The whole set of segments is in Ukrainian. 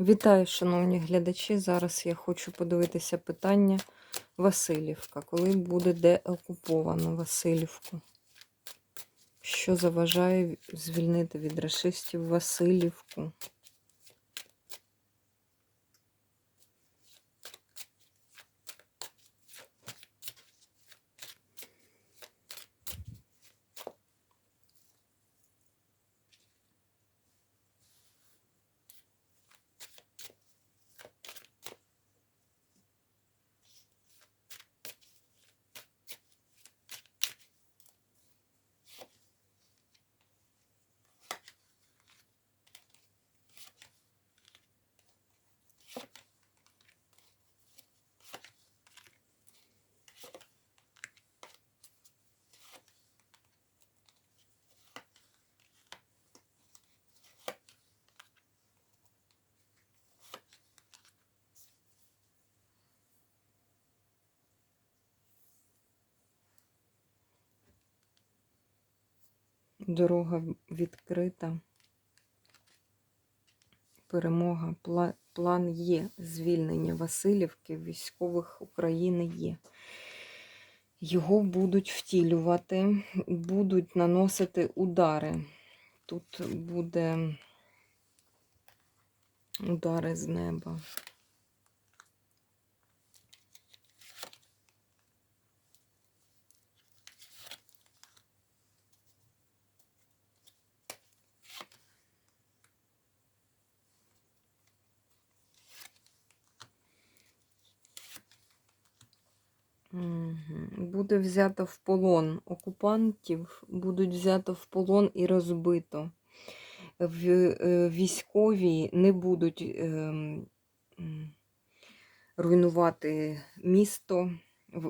Вітаю, шановні глядачі. Зараз я хочу подивитися питання Васильівка. Коли буде деокуповано Васильівку? Що заважає звільнити від расистів Васильівку? Дорога відкрита. Перемога. План є. Звільнення Васильівки, військових України є. Його будуть втілювати, будуть наносити удари. Тут буде удари з неба. Буде взято в полон. Окупантів будуть взято в полон і розбито. Е, військові не будуть ем, руйнувати місто,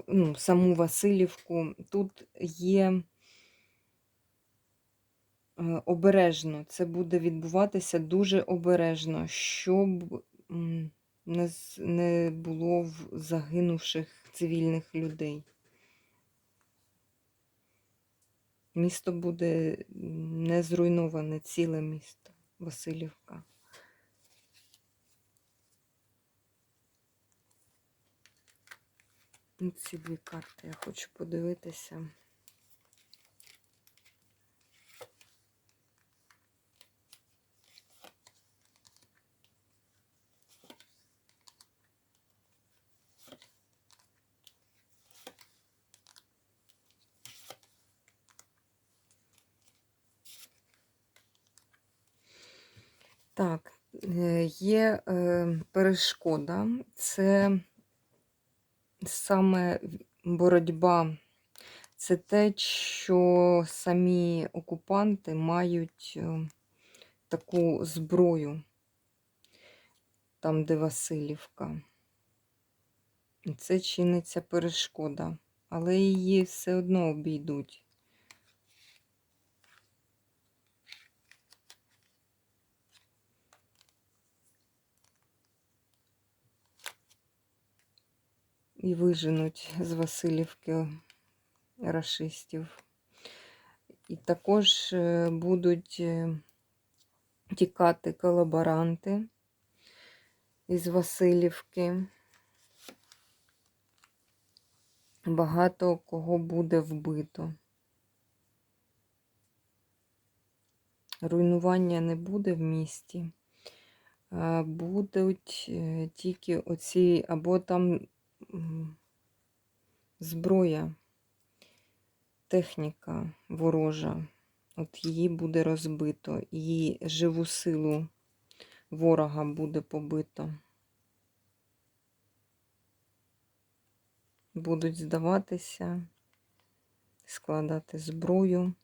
ну, саму Васильівку. Тут є е, обережно. Це буде відбуватися дуже обережно, щоб не, не було загинувших цивільних людей. Місто буде не зруйноване, ціле місто Васильівка. Ці дві карти я хочу подивитися. Так, е, є е, перешкода, це саме боротьба, це те, що самі окупанти мають е, таку зброю, там, де Васильівка. Це чиниться перешкода, але її все одно обійдуть. І виженуть з Васильівки рашистів. І також е, будуть е, тікати колаборанти із Васильівки. Багато кого буде вбито. Руйнування не буде в місті. Будуть е, тільки оці, або там зброя, техніка ворожа. От її буде розбито, її живу силу ворога буде побито. Будуть здаватися, складати зброю.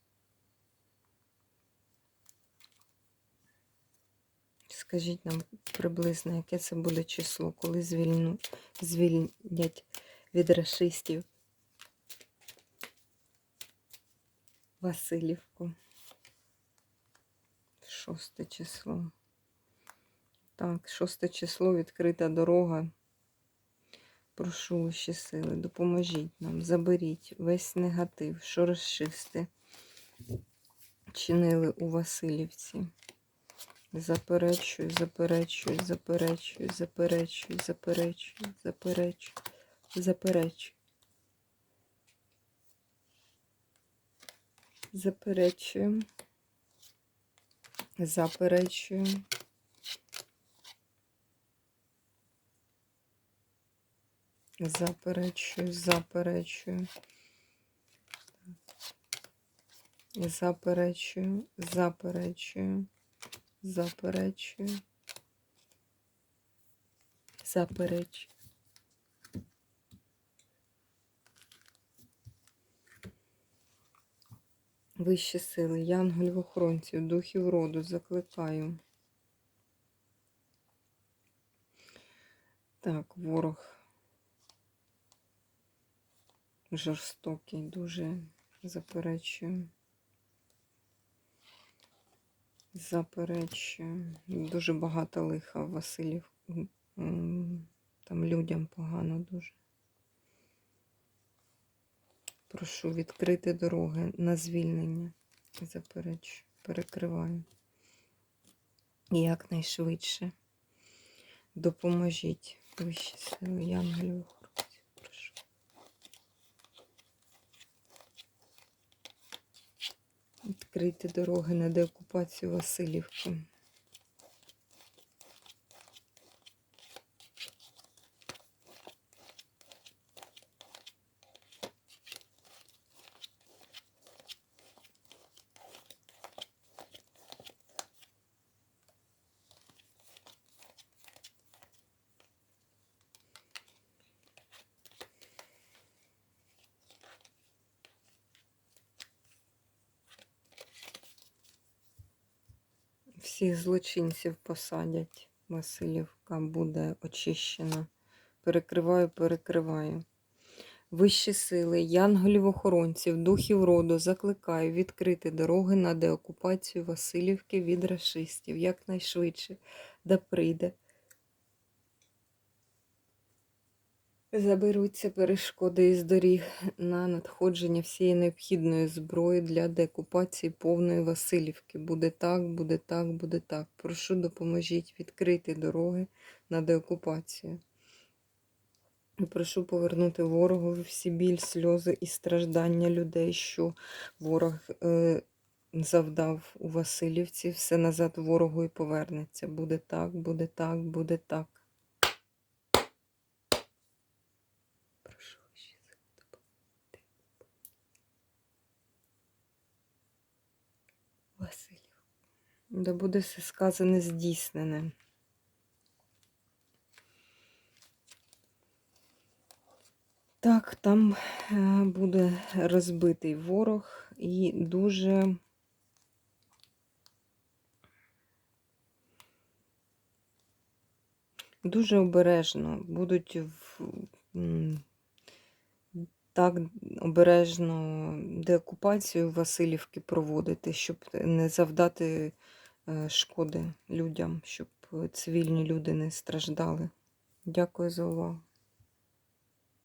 Скажіть нам приблизно, яке це буде число, коли звільну, звільнять від рашистів Васильівку. Шосте число. Так, шосте число, відкрита дорога. Прошу вищі сили, допоможіть нам, заберіть весь негатив, що расисти чинили у Васильівці. Заперечую, заперечую, заперечую, заперечую, заперечую, заперечую, заперечую. Заперечую. Заперечую. Заперечую, заперечую. Заперечую, заперечую, заперечую, заперечую. Вищі сили, янголів охоронців, духів роду закликаю. Так, ворог жорстокий, дуже заперечую. Заперечую. Дуже багато лиха Василів. Там людям погано дуже. Прошу відкрити дороги на звільнення. Заперечую, перекриваю. Якнайшвидше. Допоможіть вищі сили, янголів охоронців. Прошу. Відкрити дороги на деокупацію Васильівки. Всіх злочинців посадять. Васильівка буде очищена. Перекриваю, перекриваю. Вищі сили, янголів охоронців, духів роду закликаю відкрити дороги на деокупацію Васильівки від рашистів якнайшвидше, да прийде. Заберуться перешкоди із доріг на надходження всієї необхідної зброї для деокупації повної Васильівки. Буде так, буде так, буде так. Прошу допоможіть відкрити дороги на деокупацію. Прошу повернути ворогу всі біль, сльози і страждання людей, що ворог е, завдав у Васильівці. Все назад ворогу і повернеться. Буде так, буде так, буде так. Прошу ще допомогти. Василів. Да буде все сказане здійснене. Так, там е, буде розбитий ворог і дуже дуже обережно будуть в, так обережно деокупацію Васильівки проводити, щоб не завдати шкоди людям, щоб цивільні люди не страждали. Дякую за увагу.